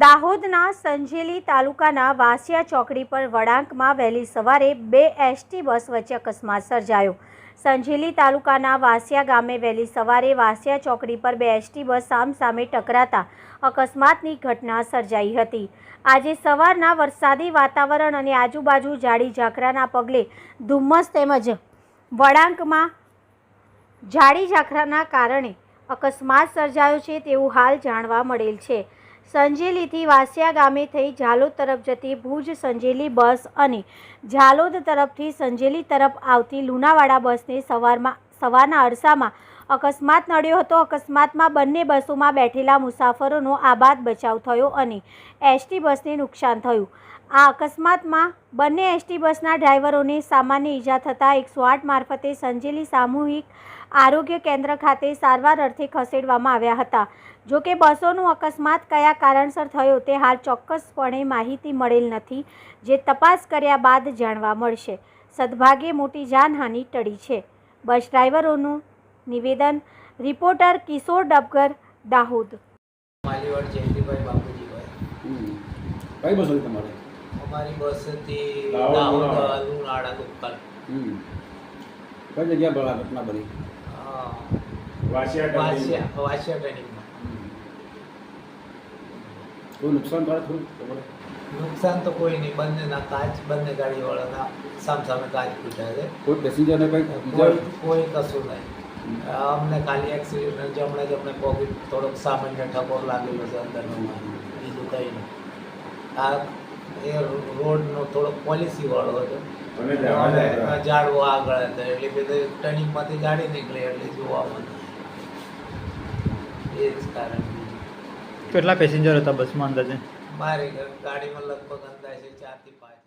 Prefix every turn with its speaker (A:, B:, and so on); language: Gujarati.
A: દાહોદના સંજેલી તાલુકાના વાસિયા ચોકડી પર વળાંકમાં વહેલી સવારે બે એસટી બસ વચ્ચે અકસ્માત સર્જાયો. સંજેલી તાલુકાના વાસિયા ગામે વહેલી સવારે વાસિયા ચોકડી પર બે એસટી બસ સામસામે ટકરાતા અકસ્માતની ઘટના સર્જાઈ હતી. આજે સવારના વરસાદી વાતાવરણ અને આજુબાજુ જાડી ઝાકરાના પગલે ધુમ્મસ તેમજ વળાંકમાં જાડી ઝાકરાના કારણે અકસ્માત સર્જાયો છે તેવું હાલ જાણવા મળેલ છે. સંજેલીથી વાસિયા ગામે થઈ ઝાલોદ તરફ જતી ભુજ સંજેલી બસ અને ઝાલોદ તરફથી સંજેલી તરફ આવતી લુણાવાડા બસને સવારમાં સવારના અરસામાં અકસ્માત નડ્યો હતો. અકસ્માતમાં બંને બસોમાં બેઠેલા મુસાફરોનો આબાદ બચાવ થયો અને એસટી બસને નુકસાન થયું. આ અકસ્માતમાં બંને એસટી બસના ડ્રાઈવરોને સામાન્ય ઈજા થતાં એકસો આઠ મારફતે સંજેલી સામૂહિક આરોગ્ય કેન્દ્ર ખાતે સારવાર અર્થે ખસેડવામાં આવ્યા હતા. જો કે બસોનું અકસ્માત કયા કારણસર થયો તે હાલ ચોક્કસપણે માહિતી મળેલ નથી, જે તપાસ કર્યા બાદ જાણવા મળશે. સદભાગે મોટી જાનહાનિ ટળી છે. બસ ડ્રાઈવરોનું નિવેદન રિપોર્ટર કિશોર ડબગર દાહોદ.
B: માલીવાડ જયંતિભાઈ બાપુજીભાઈ
C: કઈ બસ હતી તમારે?
B: અમારી બસ હતી
C: દાહોદ,
B: દાહોદ
C: લુણાવાડા.
B: લુણાવાડા
C: કઈ જગ્યા પર ઘટના બની?
D: વાસિયા
B: વાસિયા વાસિયા ટ્રેનિંગમાં
C: કોઈ નુકસાન થાય થોડું તમારે?
B: નુકસાન તો કોઈ નહીં બંનેના કાચ બંને ગાડીવાળાના સામસામે કાચ ફૂટ્યા છે.
C: કોઈ પેસેન્જરને કોઈ
B: કોઈ કશું નહીં. અમને ખાલી એક્સિડન્ટ જમણે જમણે પોકેટ થોડોક સામાન્ય ઠકોર લાગેલો છે અંદરનો બીજું કંઈ નહીં. આ એ રોડનો થોડોક પોલિસીવાળો હતો.
D: અને
B: ઝાડવો આગળ હતા એટલે બધે ટર્નિંગમાંથી ગાડી નીકળી એટલે જોવામાં એ જ કારણ
E: કેટલા પેસેન્જર હતા બસમાં અંદાજે?
B: મારી ગાડીમાં લગભગ અંદાજે ચારથી પાંચ.